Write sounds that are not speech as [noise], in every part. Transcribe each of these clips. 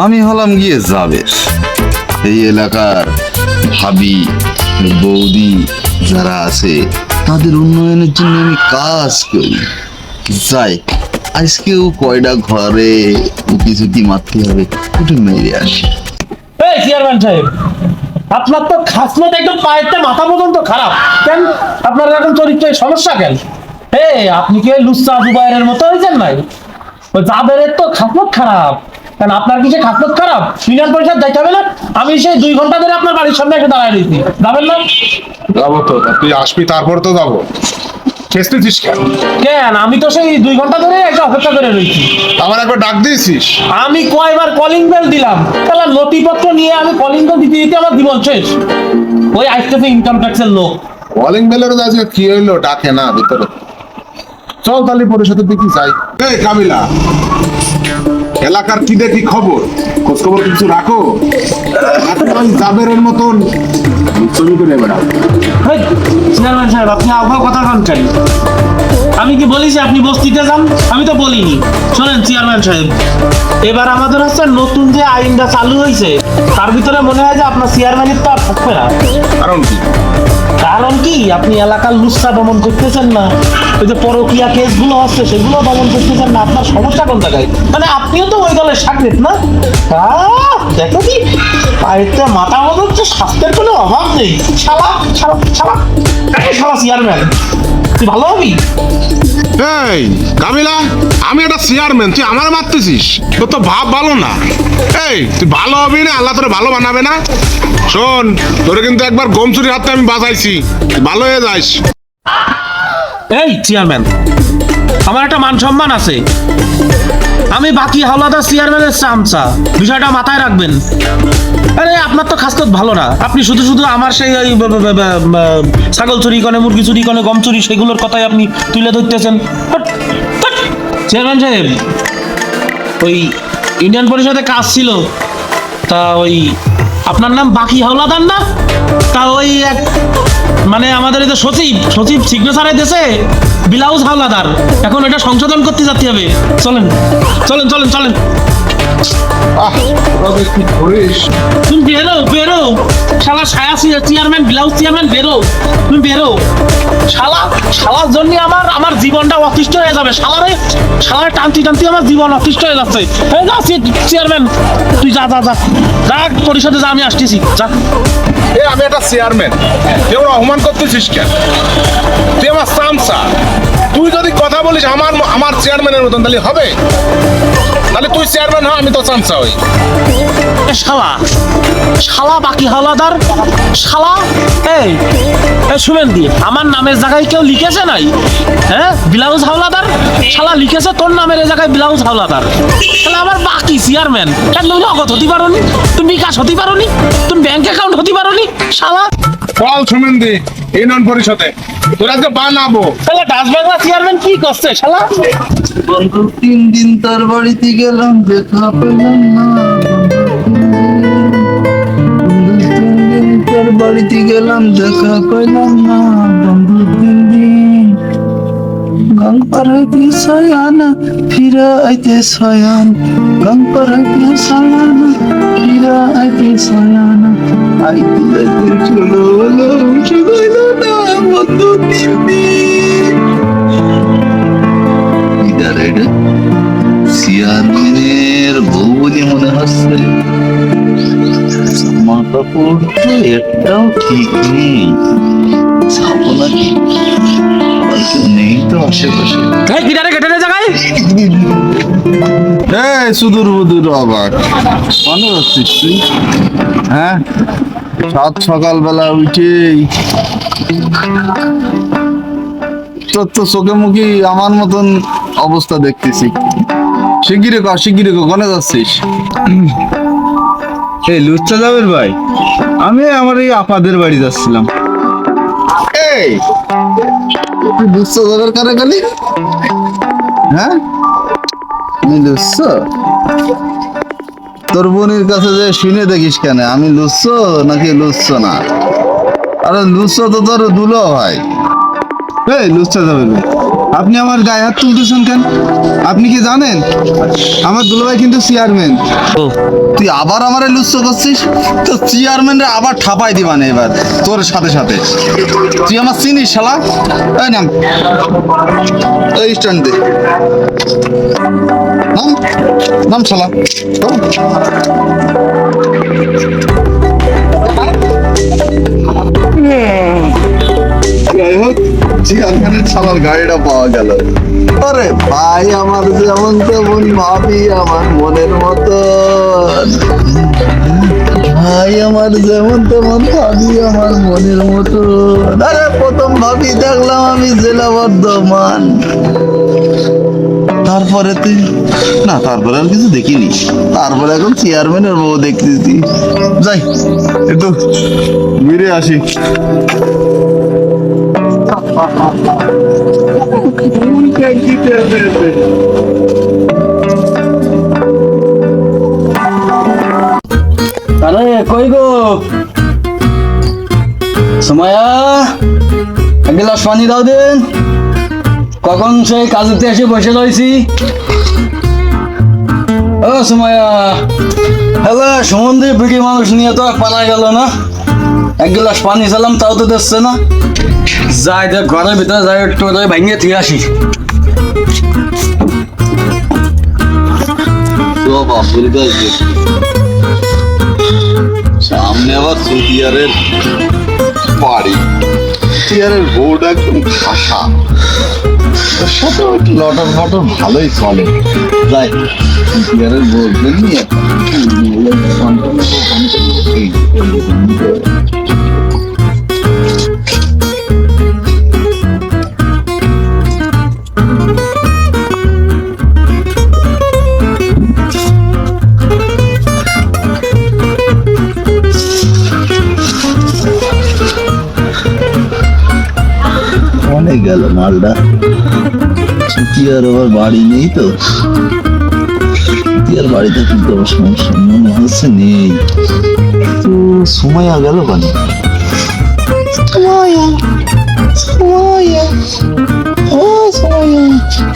আমি হলাম গিয়ে যাবের এই এলাকার ভাবি, বৌদি যারা আছে, তাদের উন্নয়নের জন্য আমি কাজ করি। যাই, আজকেও কয়টা ঘরে উকি ঝুঁকি মারতে হবে একটু মেরে আসি। এই চেয়ারম্যান সাহেব, আপনার তো খাসনত একদম থেকে মাথা পর্যন্ত খারাপ। কেন? আপনার এরকম চরিত্রের সমস্যা কেন? হে আপনি কি লুচ্চা জুবাইরের মতো হয়েছেন নাই জাবেরের তো খাসনত খারাপ। কেন আপনার কি সে খারাপ? ইউনিয়ন পরিষদ যাইতে হবে না? আমি সেই দুই ঘণ্টা ধরে আপনার বাড়ির সামনে এসে দাঁড়ায় রয়েছি। যাবেন না? যাব তো। তুই আসবি তারপর তো যাব। খেসতেছিস কেন? কেন? আমি তো সেই দুই ঘণ্টা ধরে এসে অপেক্ষা করে রয়েছি। আমার একবার ডাক দিয়েছিস? আমি কয়বার কলিং বেল দিলাম। তাহলে নথিপত্র নিয়ে আমি কলিং বেল দিতে দিতে আমার জীবন শেষ। ওই আসতেছে ইনকাম ট্যাক্সের লোক। কলিং বেলের আজকে কি হইল? ডাকে না ভিতরে। চল তাহলে পরিষদের দিকে যাই। এই কামিলা। এলাকার কি দেখি খবর? খোঁজ খবর কিছু রাখো? জাবেরের মতন। ছবি করে বেড়াও। চেয়ারম্যান সাহেব আপনি আবহাওয়া কথা কান কেন? আমি কি বলি যে আপনি বস্তিতে যান? আমি তো বলিনি। শোনেন চেয়ারম্যান সাহেব এবার আমাদের হচ্ছে নতুন যে আইনটা চালু হয়েছে তার ভিতরে মনে হয় যে আপনার চেয়ারম্যানের তো আর থাকবে না। কারণ কি? কারণ কি? আপনি এলাকার লুচ্ছা দমন করতেছেন না। ওই যে পরকিয়া কেসগুলো হচ্ছে, সেগুলো দমন করতেছেন না। আপনার সমস্যা কোন জায়গায়? মানে আপনিও তো ওই দলের সাকরেত না? দেখো কি? পায়েতে মাথা মতো হচ্ছে, স্বাস্থ্যের কোনো অভাব নেই। শালা শালা শালা। শালা চেয়ারম্যান তুই ভালো হবি? এই, কামিলা, আমি একটা চেয়ারম্যান তুই আমার মারতেছিস? তোর তো ভাব ভালো না। এই, তুই ভালো হবি না, আল্লাহ তোরে ভালো বানাবে না? শোন, তোরে কিন্তু একবার গমচুরি হাতে আমি বাঁচাইছি ভালো হয়ে যাস। এই চেয়ারম্যান আমার একটা মান সম্মান আছে। আমি বাকি হাওলাদার চেয়ারম্যানের চামচা। বিষয়টা মাথায় রাখবেন। আরে, আপনার তো খাস ভালো না। আপনি শুধু শুধু আমার সেই ওই ছাগল চুরি কনে মুরগি চুরি কনে গম চুরি, সেগুলোর কথাই আপনি তুলে ধরতেছেন। চেয়ারম্যান সাহেব, ওই ইন্ডিয়ান পরিষদে কাজ ছিল। তা ওই আপনার নাম বাকি হাওলাদার না? তা ওই এক মানে আমাদের এই যে সচিব সচিব সিগনেচারে দেশে ব্লাউজ হাওলাদার। এখন এটা সংশোধন করতে যেতে হবে। চলেন চলেন চলেন চলেন। তুমি বেরো বেরো। শালা ছায়া চেয়ারম্যান ব্লাউজ চেয়ারম্যান বেরো। তুমি বেরো। শালা, শালার জন্য আমার আমার জীবনটা অতিষ্ঠ হয়ে যাবে। শালারে শালারে টানতি টানতি আমার জীবন অতিষ্ঠ হয়ে যাচ্ছে। এই যা চেয়ারম্যান তুই যা যা যা। যা, পরিষদে যা, আমি আসতেছি। যা। এ, আমি একটা চেয়ারম্যান কেউ অপমান করতেছিস কেন? তুই আমার সামসা। তুই যদি কথা বলিস আমার আমার চেয়ারম্যানের মতন তাহলে হবে। তাহলে তুই চেয়ারম্যান হ আমি তো সামসা হই। এ শালা শালা বাকি হাওলাদার শালা এই এই শুনেন দি আমার নামের জায়গায় কেউ লিখেছে নাই? হ্যাঁ? ব্লাউজ হাওলাদার শালা লিখেছে তোর নামের এই জায়গায় ব্লাউজ হাওলাদার তাহলে আমার বাকি চেয়ারম্যান কেন তুমি নগদ হতে পারো নি তুমি বিকাশ হতে পারো নি তুমি ব্যাংক অ্যাকাউন্ট হতে পারো নি শালা। বল সুমেন্দি ইউনিয়ন পরিষদে। তোর বানাবো। শালা ডাস বাংলা চেয়ারম্যান কি করছে শালা? বন্ধু তিন দিন তার বাড়িতে গেলাম দেখা পেলাম না। বন্ধু তিন দিন তার বাড়িতে গেলাম দেখা পেলাম না। বন্ধু গাং পাড়াইতে সয়ানা ফিরা আইতে সয়ান গাং পাড়াইতে সয়ানা ফিরা আইতে সয়ানা আইতে যাইতে চলো হলো শুধু না, বন্ধু দিন ইদার এটা বউ মনে হচ্ছে। কাপড় তো একটাও ঠিক নেই। যাব নাকি? তো আশেপাশে। এই কিনারে গেটের জায়গায় এই সুদূর বুদূর তুই? হ্যাঁ? সাত সকালবেলা উঠেই তোর তো চোখে মুখে আমার মতন অবস্থা দেখতেছি। শিগগিরি কর শিগগিরি কনে যাচ্ছিস? এই লুচ্চা যাবের ভাই আমি আমার এই আপাদের বাড়ি যাচ্ছিলাম। এই তুই কারে গেলি হ্যাঁ? আমি লুচ্ছ? তোর বোনের কাছে যে শুনে দেখিস কেন, আমি লুচ্ছ নাকি লুচ্ছ না? আরে লুচ্ছ তো তোর দুলো হয়। এই, লুচ্ছা যাবে আপনি আমার গায়ে হাত তুলতেছেন কেন? আপনি কি জানেন? আমার দুলাভাই কিন্তু চেয়ারম্যান তুই আবার আমারে লুচ্ছ করছিস? তো চেয়ারম্যানরে আবার ঠাপাই দিবানে এবার তোর সাথে সাথে। তুই আমার চিনিস শালা? এই নাম। এই স্ট্যান্ড দে। নাম? নাম শালা। চেয়ারম্যানের শালার গাড়িটা পাওয়া গেল। আরে ভাই, আমার যেমন তেমন ভাবি আমার মনের মতন ভাই, আমার যেমন তেমন ভাবি আমার মনের মতন আরে, প্রথম ভাবি দেখলাম আমি জেলা বর্ধমান তারপরে তুই না, তারপরে আর কিছু দেখিনি। তারপরে এখন চেয়ারম্যানের বউ দেখতেছি। যাই একটু ঘুরে আসি। [laughs] আরে, কই দাও দেন। কখন সেই কাজেতে এসে বসে রয়েছি? হ্যালো সমুদ্রে বিড়ি মানুষ নিয়ে তো পারা গেল না। এক গ্লাস পানি চালাম তাও তো দিচ্ছে না। যাই দেখ, ঘরের ভিতরে যাই, একটু ভেঙে দিয়ে আসি। সামনে আবার সুতিয়ারের বাড়ি। সুতিয়ারের বউটা একদম ওর সাথে ভালোই চলে। যাই সুতিয়ারের বউকে নিয়ে। অনেক গেল মালটা সুতিয়ার আবার বাড়ি নেই তো সুতিয়ার বাড়িতে কিন্তু করব সমস্যা মনে হচ্ছে নেই। তো সময়া গেল কেন? সময়া ও সময়া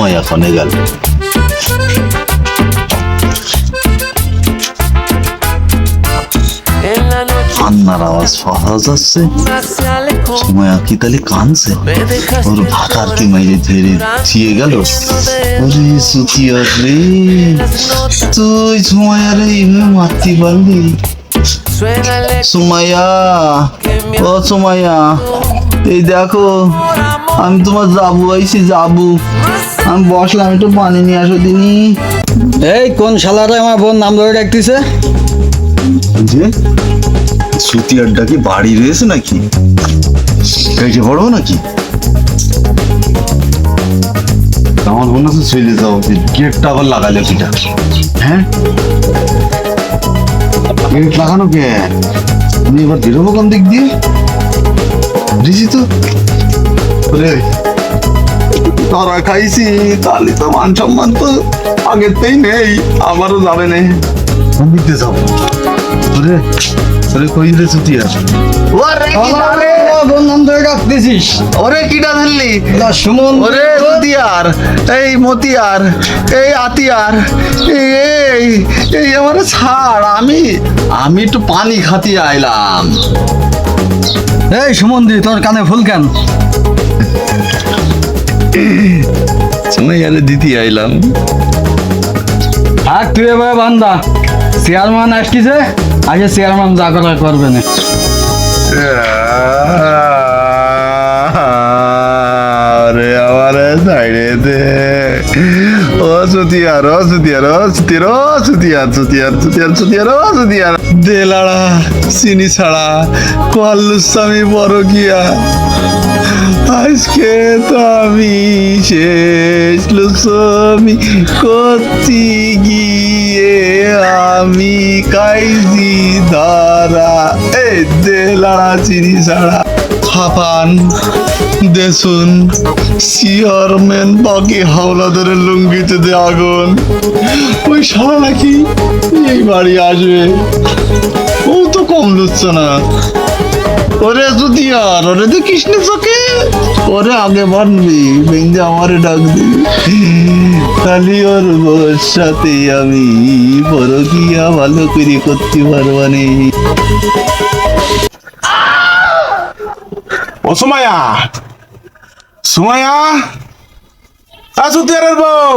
সময় এখন গেল কান্নার আওয়াজ পাওয়া যাচ্ছে. সময় কি তাহলে কানছে ওর ভাতার কি মাইরে ধরে থিয়ে গেল ওরে সুতিয়া রে তুই সময়া রে এমনি মারতে পারলি সুমাইয়া ও সুমাইয়া এই দেখো আমি তোমার যাব আইছি যাব। আমি বসলাম একটু পানি নিয়ে আসো দিনি এই কোন শালারে আমার বোন নাম ধরে ডাকতেছে? যে সুতিয়ারটা কি বাড়ি রয়েছে নাকি? কেটে পড়ব নাকি? আমার মনে হচ্ছে চলে যাওয়া উচিত গেটটা আবার লাগালে কিটা? হ্যাঁ? গেট লাগানো কে? আমি এবার বেরোবো কোন দিক দিয়ে? বুঝেছি তো? ওরে ধরা খাইছি তাহলে তো মান সম্মান তো আগেরতেই নেই আমারও যাবে নেই যাব। ওরে ওরে কই রে সুতিয়া ওরে শালারে আমার বোন নাম? ধরে ডাকতেছিস। ওরে কিটা ধরলি না সুমন। ওরে মতিয়ার এই মতিয়ার এই আতিয়ার এই এই এই আমার ছাড় আমি আমি একটু পানি খাতি আইলাম। এই সুমন্দি তোর কানে ফুল কেন? আরে দিতে আইলাম। আর তুই এবার বান্দা চেয়ারম্যান আসতেছে আগে চেয়ারম্যান যা করা করবে না। আমার সাইডে দে। ও সুতিয়ার ও সুতিয়ার ও সুতিয়ার ও সুতিয়ার সুতিয়ার সুতিয়ার সুতিয়ার ও সুতিয়ার। দে লাড়া চিনি ছাড়া কল্লুস্বামী বড় গিয়া। আজকে তো আমি শেষ লুসমি করতে গিয়ে আমি কাইজি ধরা এ দে লাড়া চিনি ছাড়া। হাপান দেশুন, চেয়ারম্যান, বাকি হাওলাদারের লুঙ্গিতে দে আগুন। ওই সারা নাকি এই বাড়ি আসবে। ও তো কম লুচ্ছে না। ওরে যদি আর, ওরে দেখিস না চোখে, ওরে আগে বানবি বেঞ্জে আমারে ডাক দিবি খালি ওর সাথে আমি বড় গিয়া ভালো করে করতে পারবানি ও সুমায়া সুমায়া আসু তেরের বউ।